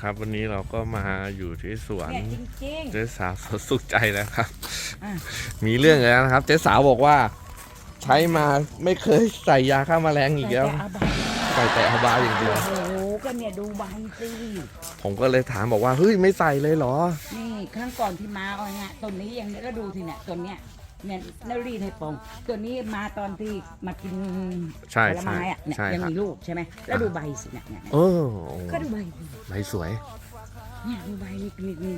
ครับวันนี้เราก็มาอยู่ที่สวนเนี่ยจริง เจ๊สาวสดสุขใจนะครับ อะ มีเรื่องแล้วนะครับเจ๊สาวบอกว่า ใช้มาไม่เคยใส่ยาฆ่าแมลงๆอีกแล้ว แต่อาบาใส่แต่อาบาอย่างเดียว โอ้โหก็เนี่ยดูใบสิผมก็เลยถามบอกว่าเฮ้ยไม่ใส่เลยเหรอ นี่ครั้งก่อนที่มาเอาเนี่ยต้นนี้ยังแล้วดูทีเนี่ยต้นเนี้ย เนี่ยนารีให้ปองตัวนี้มาตอนที่มากินใช่ผลไม้อะเนี่ยใช่ยังครับ มีลูกใช่ไหมแล้วดูใบสิเนี่ยเนี่ยเออก็ดูใบสิใบสวย เนี่ยดูใบนี่นี่นี่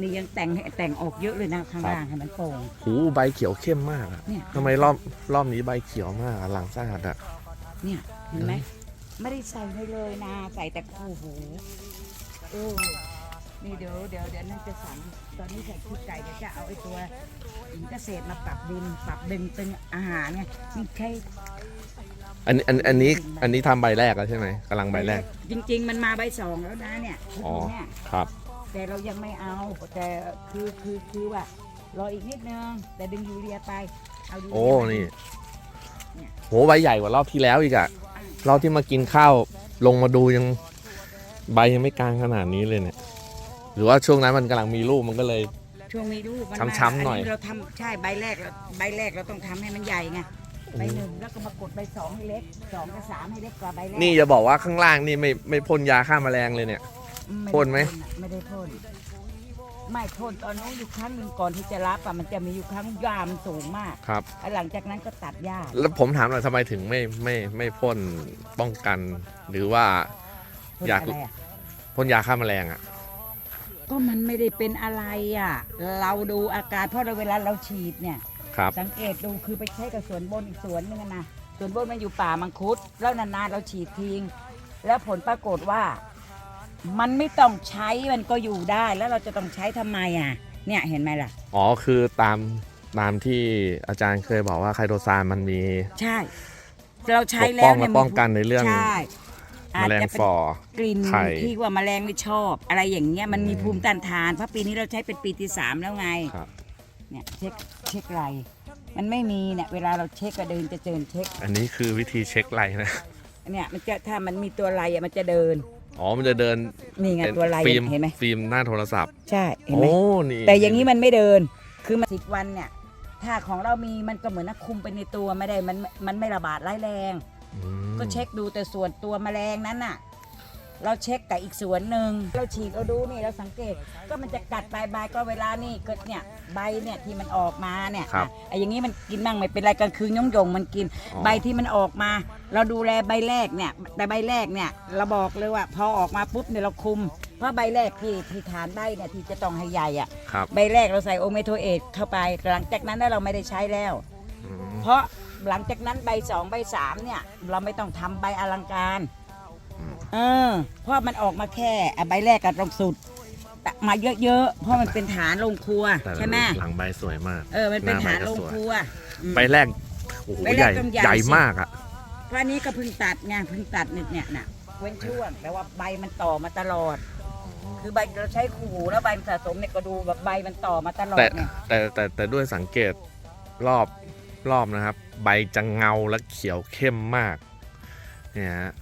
นี่ยังแต่งให้แต่งออกเยอะเลยนะข้างล่างให้มันโป่งหูใบเขียวเข้มมากอะเนี่ยทำไมรอบรอบนี้ใบเขียวมากอะหลังสะอาดอะ เนี่ยเห็นไหมไม่ได้ใส่ให้เลยนะใส่แต่คู่หูเออ นี่เดี๋ยวเดี๋ยวเดี๋ยวนั่นจะสั่งตอนนี้ใส่ขี้ไก่เดี๋ยวจะเอาไอ้ตัวหินเกษตรมาปรับดินปรับดินเป็นอาหารไงนี่ใช่อันอันอันนี้อันนี้ทำใบแรกแล้วใช่ไหมกำลังใบแรก จริง ๆ มันมาใบสองแล้วนะเนี่ยชุดอ๋อนี้เนี่ยครับ แต่เรายังไม่เอาแต่คือคือคือว่ารออีกนิดนึงแต่ดึงยูเรียไปเอายูเรียโอ้ ไป นี่ เนี่ย โห ใบใหญ่กว่ารอบที่แล้วอีกอะรอบที่มากินข้าว ลงมาดูยัง ใบยังไม่กลางขนาดนี้เลยเนี่ย หรือว่าช่วงนั้นมันกำลังมีลูกมันก็เลย ช่วงนี้ดูมันช้ำๆหน่อย เราทำใช่ใบแรกเราใบแรกเราต้องทำให้มันใหญ่ไงใบหนึ่งแล้วก็มากดใบสองให้เล็กสองกับสามให้เล็กกว่าใบแรกนี่จะบอกว่าข้างล่างนี่ไม่ไม่พ่นยาฆ่าแมลงเลยเนี่ยด้พ่นไหมอะไม่ได้พ่นไม่พ่นตอนนู้นอยู่ครั้งหนึ่งก่อนที่จะรับอะมันจะมีอยู่ครั้งหญ้ามันสูงมากครับ แล้วหลังจากนั้นก็ตัดหญ้าแล้วผมถามหน่อยทำไมถึงไม่ไม่ไม่พ่นป้องกัน หรือว่าพ่นอยากอะไรอะพ่นยาฆ่าแมลงอะ ก็มันไม่ได้เป็นอะไรอะ เราดูอาการเพราะเราเวลาเราฉีดเนี่ย ครับ สังเกตดูคือไปใช้กับสวนบนอีกสวนหนึงอะนะสวนบนมันอยู่ป่ามังคุด แล้วนานๆเราฉีดทิ้ง แล้วผลปรากฏว่า มันไม่ต้องใช้มันก็อยู่ได้แล้วเราจะต้องใช้ทำไมอะ เนี่ยเห็นไหมล่ะ อ๋อคือตามตามที่อาจารย์เคยบอกว่าไคโตซานมันมี ใช่ เราใช้ปกแล้ป้อวงเนี่และยป้องกันในเรื่อง ใช่ อาแมจลงจะเป็น ฟอ กลิ่นไข่ ที่ว่าแมลงไม่ชอบ อะไรอย่างเงี้ยมันมีภูมิต้านทาน เพราะปีนี้เราใช้เป็นปีที่สามแล้วไง ครับ เนี่ยเช็คเช็คไรมันไม่มีเนี่ยเวลาเราเช็คก็เดินจะเดินเช็คอันนี้คือวิธีเช็คไรนะ เนี่ยมันจะถ้ามันมีตัวไรอะมันจะเดินอ๋อ มันจะเดินนี่ไงเป็นตัวไรฟิล์มเห็นไหมฟิล์มหน้าโทรศัพท์ ใช่เห็นไหมโอ้ นี่แต่อย่างนี้มันไม่เดินคือมันสิบวันเนี่ย ถ้าของเรามีมันก็เหมือนนักคุมไปในตัวไม่ได้มันมันไม่ระบาดร้ายแรง อืมก็เช็คดูแต่ส่วนตัวแมลงนั้นน่ะ เราเช็คกับอีกส่วนหนึ่งเราฉีดเราดูนี่เราสังเกต ก็มันจะกัดใบใบก็เวลานี่ก็เนี่ยใบเนี่ยที่มันออกมาเนี่ยครับอะไอ้อย่างนี้มันกินบ้างไม่เป็นไรกลางคืนย่องยงๆมันกิน อ๋อ ใบที่มันออกมา เราดูแลใบแรกเนี่ยแต่ใบแรกเนี่ยเราบอกเลยว่า พอออกมาปุ๊บเนี่ยเราคุม เพราะใบแรกที่ที่ฐานใบเนี่ยที่จะต้องให้ใหญ่อะ ครับใบแรกเราใส่โอเมโทเอทเข้าไป หลังจากนั้นน่ะเราไม่ได้ใช้แล้ว อืมเพราะ หลังจากนั้นใบสองใบสามเนี่ย เราไม่ต้องทำใบอลังการอืมเออ เพราะมันออกมาแค่อะใบแรกกับตรงสุดแต่มาเยอะๆ เพราะมันเป็นฐานลงครัวแต่ใช่ไหมหลังใบสวยมาก เออ มันเป็นหน้าใบฐานก็ลงสวยครัวอืม ใบแรกโอ้โหใบใหแรญ่กต้องใหญ่ใหญ่สิ มากอะ เพราะอันนี้ก็เพิ่งตัดไงเพิ่งตัดเนี่ยเนี่ยน่ะเว้นช่วงแต่ว่าใบมันต่อมาตลอด คือใบเราใช้ขู่แล้วใบมันสะสมเนี่ยก็ดูแบบใบมันต่อมาตลอดแต่เนี่ยแต่แต่แต่ด้วยสังเกตรอบรอบนะครับ ใบจะเงาและเขียวเข้มมากเนี่ยฮะ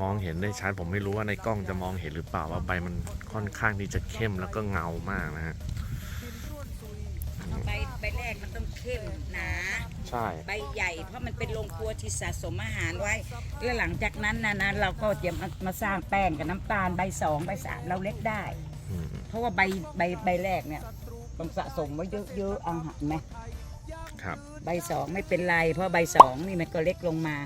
มองเห็นได้ชัดผมไม่รู้ว่าในกล้องจะมองเห็นหรือเปล่าว่าใบมันค่อนข้างที่จะเข้มแล้วก็เงามากนะฮะใบใบแรกมันต้องเข้มหนาใช่ใบใหญ่เพราะมันเป็นโรงครัวที่สะสมอาหารไว้ แล้วหลังจากนั้นนะนะเราก็จะมามาสร้างแป้งกับน้ำตาลใบสองใบสามเราเล็กได้อืมเพราะว่าใบใบใบแรกเนี่ยต้องสะสมไว้เยอะๆเอาหันไหม ครับใบสองไม่เป็นไรเพราะใบสองนี่มันก็เล็กลงมา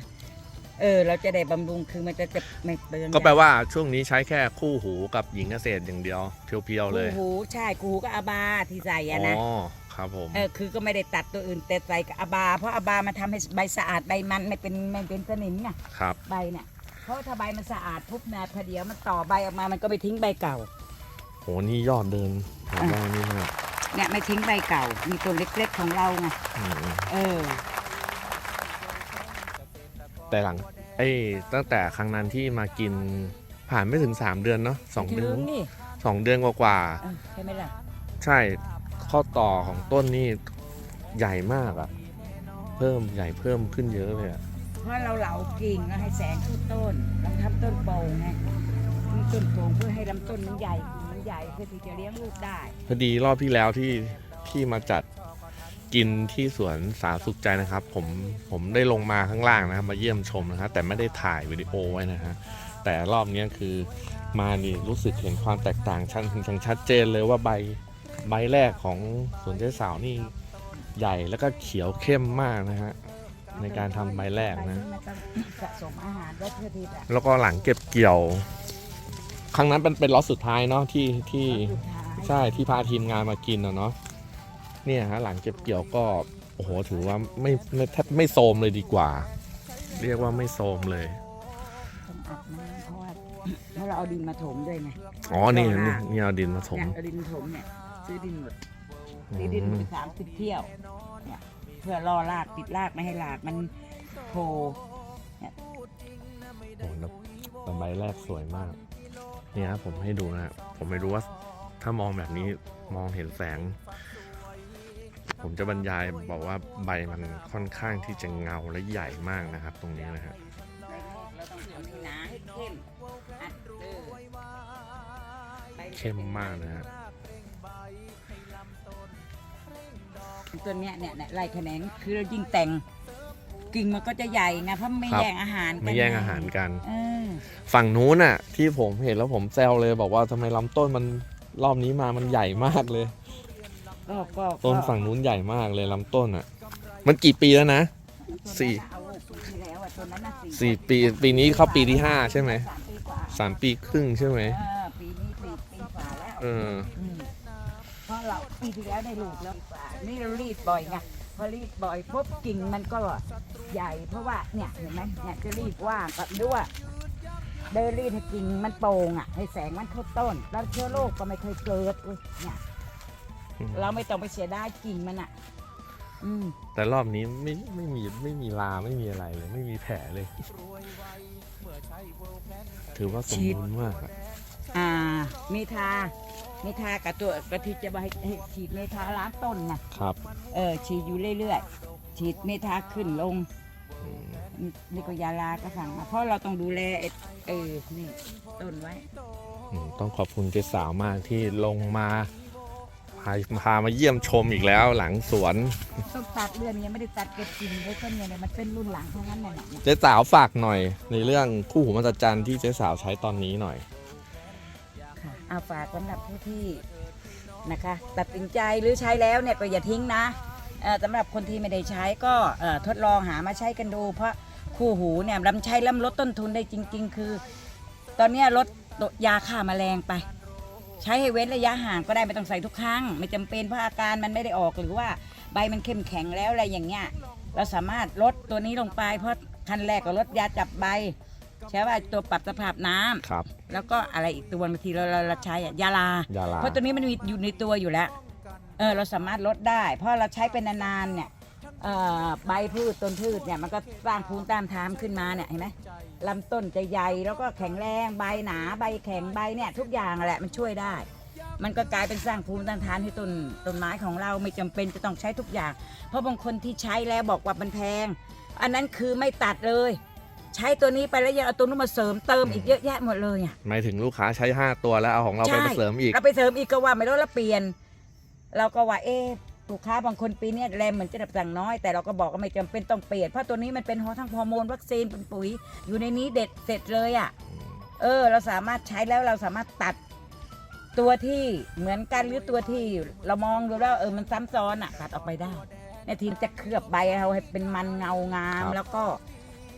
เออ เราจะได้บำรุงคือมันจะจะไม่เปลืองก็แปลว่าช่วงนี้ใช้แค่คู่หูกับหญิงเกษตรอย่างเดียวเพียวๆเลยกูหูใช่กูหูก็อาบาที่ใส่อะนะ อ๋อ ครับผม เออคือก็ไม่ได้ตัดตัวอื่นแต่ใส่กับอาบา เพราะอาบามันทำให้ใบสะอาดใบมันไม่เป็นไม่เป็นสนิมไงครับ ใบเนี่ยเพราะถ้าใบมันสะอาดปุ๊บนะพอเดียวมันต่อใบออกมามันก็ไปทิ้งใบเก่า โห นี่ยอดเดินผมว่านี่มาก เนี่ยไม่ทิ้งใบเก่า มีตัวเล็กๆของเราไงอืมเออ แต่หลังเอ้ยตั้งแต่ครั้งนั้นที่มากินผ่านไม่ถึง3เดือนเนาะสองเดืถึอนงนี่สองเดือนกว่าเออใช่ไหมล่ะๆใช่ข้อต่อของต้นนี่ใหญ่มากอะเพิ่มใหญ่เพิ่มขึ้นเยอะเลยอะเพราะเราเหลากิ่งแล้วให้แสงขึ้นต้นเราทำต้นโป่งไงต้นโปร่งเพื่อให้ลำต้นมันใหญ่มัน ใหญ่เพื่อที่จะเลี้ยงลูกได้ พอดีรอบที่แล้วที่ที่มาจัดกินที่สวนสาสุขใจนะครับ ผมผมได้ลงมาข้างล่างนะครับมาเยี่ยมชมนะครับ แต่ไม่ได้ถ่ายวิดีโอไว้นะฮะแต่รอบเนี้ยคือมานี่รู้สึกเห็นความแตกต่างชัดชัดชัดเจนเลยว่าใบใบแรกของสวนเจ๊สาวนี่ใหญ่แล้วก็เขียวเข้มมากนะฮะในการทำใบแรกนะมันต้องสะสมอาหารไว้เพื่อที่จะแล้วก็หลังเก็บเกี่ยว ครั้งนั้นเป็นเป็นล็อตสุดท้ายเนาะที่ที่สุดท้ายใช่ที่พาทีมงานมากินนะเนาะเนี่ยฮะหลังเก็บเกี่ยวก็โอ้โหถือว่าไม่ไม่แทบไม่โซมเลยดีกว่า เรียกว่าไม่โซมเลยต้องอัดน้ำเพราะว่าเพราะเราเอาดินมาถมด้วยไงอ๋อนี่นี่นี่เอาดินมาถมเนี่ยเอาดินถมเนี่ยซื้อดินหมดอืซื้อดินมไปสามสิบเที่ยวเนี่ยเพื่อรอรากติดรากไม่ให้รากมันโผล่โอ้โหแล้วแต่ใบแรกสวยมากเนี่ครับผมให้ดูนะฮะผมไม่รู้ว่าถ้ามองแบบนี้มองเห็นแสง ผมจะบรรยายบอกว่าใบมันค่อนข้างที่จะเงาและใหญ่มากนะครับ ตรงนี้นะฮะเราต้องทำให้หนาให้เข้มอัดเออใบเข้มมากนะฮะตัวเนี้เนี่ยเนี่ยไล่แขนงคือเรายิ่งแต่ง กิ่งมันก็จะใหญ่ไงเพราะไม่แย่งอาหารกันไม่แย่งอาหารกัน เออฝั่งนู้นน่ะ ที่ผมเห็นแล้วผมแซวเลยบอกว่าทำไมลำต้นมันรอบนี้มามันใหญ่มากเลย ก็ก็ต้นก็ฝั่งนู้นใหญ่มากเลยลำต้นอะ มันกี่ปีแล้วนะ สี่เอาปีที่แล้วอะตัวนั้นน่ะสี่ปีปีนี้เข้าปีที่ห้าใช่ไหมสามปีกว่าสามปีครึ่งใช่ไหมเออปีนี้สี่ปีกว่าแล้วเออ อืมเพราะเราปีที่แล้วได้ลูกแล้วกว่านี่เรารีดบ่อยไงพอรีดบ่อยปุ๊บกิ่งมันก็ ใหญ่เพราะว่าเนี่ยเห็นไหมเนี่ยจะรีดว่างก็ด้วยเดินรีดให้กิ่งมันโป่งอะ ให้แสงมันเข้าต้น แล้วเชื้อโรคก็ไม่เคยเกิดเลยเนี่ยอืมเราไม่ต้องไปเสียดายกิ่งมันอะ อืม แต่รอบนี้ไม่ไม่มีไม่มีลาไม่มีอะไรเลย ไม่มีแผลเลย ถือว่าสมบูรณ์มากอะอ่า เมทา เมทากับตัวกะทิจะมาให้ให้ฉีดเมทาล้างต้นนะครับ เออฉีดอยู่เรื่อยๆ ฉีดเมทาขึ้นลงอืมนี่ก็ยาลาก็สั่งมาเพราะเราต้องดูแลไอ้เออนี่ต้นไว้อืมต้องขอบคุณเจสาวมากที่ลงมาพาพามาเยี่ยมชมอีกแล้วหลังสวนต้องตัดเรือนยังไม่ได้ตัดเก็บกินเลยต้นเนี่ยเนี่ยมันเป็นรุ่นหลังทั้งนั้นน่ะเนี่ยเจ๊สาวฝากหน่อย ในเรื่องคู่หูมหัศจรรย์ที่เจ๊สาวใช้ตอนนี้หน่อยค่ะเอาฝากสำหรับผู้ที่นะคะ ตัดสินใจหรือใช้แล้วเนี่ยก็อย่าทิ้งนะเอ่อ สำหรับคนที่ไม่ได้ใช้ก็เอ่อทดลองหามาใช้กันดู เพราะคู่หูเนี่ยลำใช้ลำลดต้นทุนได้จริง ๆ คือ ตอนเนี้ยลดยาฆ่าแมลงไป ใช้ให้เว้นระยะห่างก็ได้ไม่ต้องใส่ทุกครั้ง ไม่จำเป็นเพราะอาการมันไม่ได้ออกหรือว่าใบมันเข้มแข็งแล้วอะไรอย่างเงี้ยเราสามารถลดตัวนี้ลงไป เพราะขั้นแรกก็ลดยาจับใบใช่ว่าตัวปรับสภาพน้ำครับแล้วก็อะไรอีกตัวบางทีเราเราเราใช้อะยาลายาลา เพราะตัวนี้มันมีอยู่ในตัวอยู่แล้ว เออเราสามารถลดได้ เพราะเราใช้เป็นนานๆเนี่ยเอ่อใบพืชต้นพืชเนี่ยมันก็สร้างภูมิต้านทานขึ้นมาเนี่ยเห็นไหมลำต้นจะใหญ่แล้วก็แข็งแรงใบหนาใบแข็งใบเนี่ยทุกอย่างแหละมันช่วยได้ มันก็กลายเป็นสร้างภูมิต้านทานให้ต้นต้นไม้ของเราไม่จำเป็นจะต้องใช้ทุกอย่าง เพราะบางคนที่ใช้แล้วบอกว่ามันแพง อันนั้นคือไม่ตัดเลย ใช้ตัวนี้ไปแล้วยังเอาตัวนู้นมาเสริมเติมอีกเยอะแยะหมดเลยอะหมายถึงลูกค้าใช้ 5 ตัวแล้วเอาของเราไปใช่เสริมอีกเราไปเสริมอีกก็ว่าไม่ลดแล้วเปลี่ยน เราก็ว่าเอ๊ะลูกค้าบางคนปีเนี้ยแรมเหมือนจะดับสั่งน้อยแต่เราก็บอกว่าไม่จำเป็นต้องเปลี่ยนเพราะตัวนี้มันเป็นฮอร์ทั้งฮอร์โมนวัคซีนเป็นปุ๋ย อยู่ในนี้เด็ดเสร็จเลยอะเออ เราสามารถใช้แล้วเราสามารถตัดตัวที่เหมือนกันหรือตัวที่เรามองดูแล้วเออมันซ้ำซ้อนอะตัดออกไปได้ในทีมจะเคลือบใบเราให้เป็นมันเงางามครับแล้วก็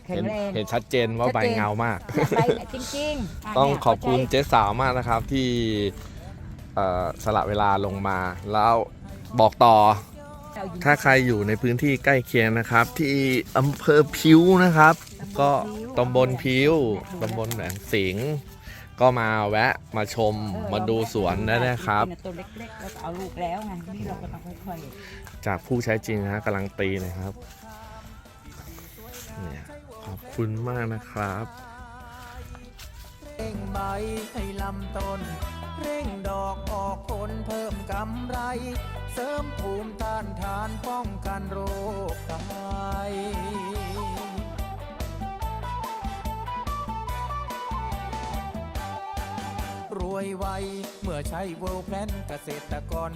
แข็เห็งนแรงเห็นชัดเจนว่าชัดใบเจนเงามากเนี่ยใบเนี่ยจริงๆะต้องเนี่ยขอบคุณเขาใช้เจ๊สาวมากนะครับที่ เอ่อสละเวลาลงมา แล้วบอกต่อ ถ้าใครอยู่ในพื้นที่ใกล้เคียงนะครับ ที่อำเภอพิวนะครับ ก็ตำบลพิวตำบลแหลมสิงห์ก็มาแวะมาชมมาดูสวนได้นะครับ ตัวเล็กๆเราเอาลูกแล้วไงนี่เราก็ต้องค่อยจากผู้ใช้จริงนะฮะกำลังตีนะครับเนี่ยขอบคุณมากนะครับ ร่งใบให้ลำต้น เร่งดอกออกผลเพิ่มกำไร เสริมภูมิต้านทานป้องกันโรคภัยรวยไวเมื่อใช้เวิร์แพลนเกษตรกร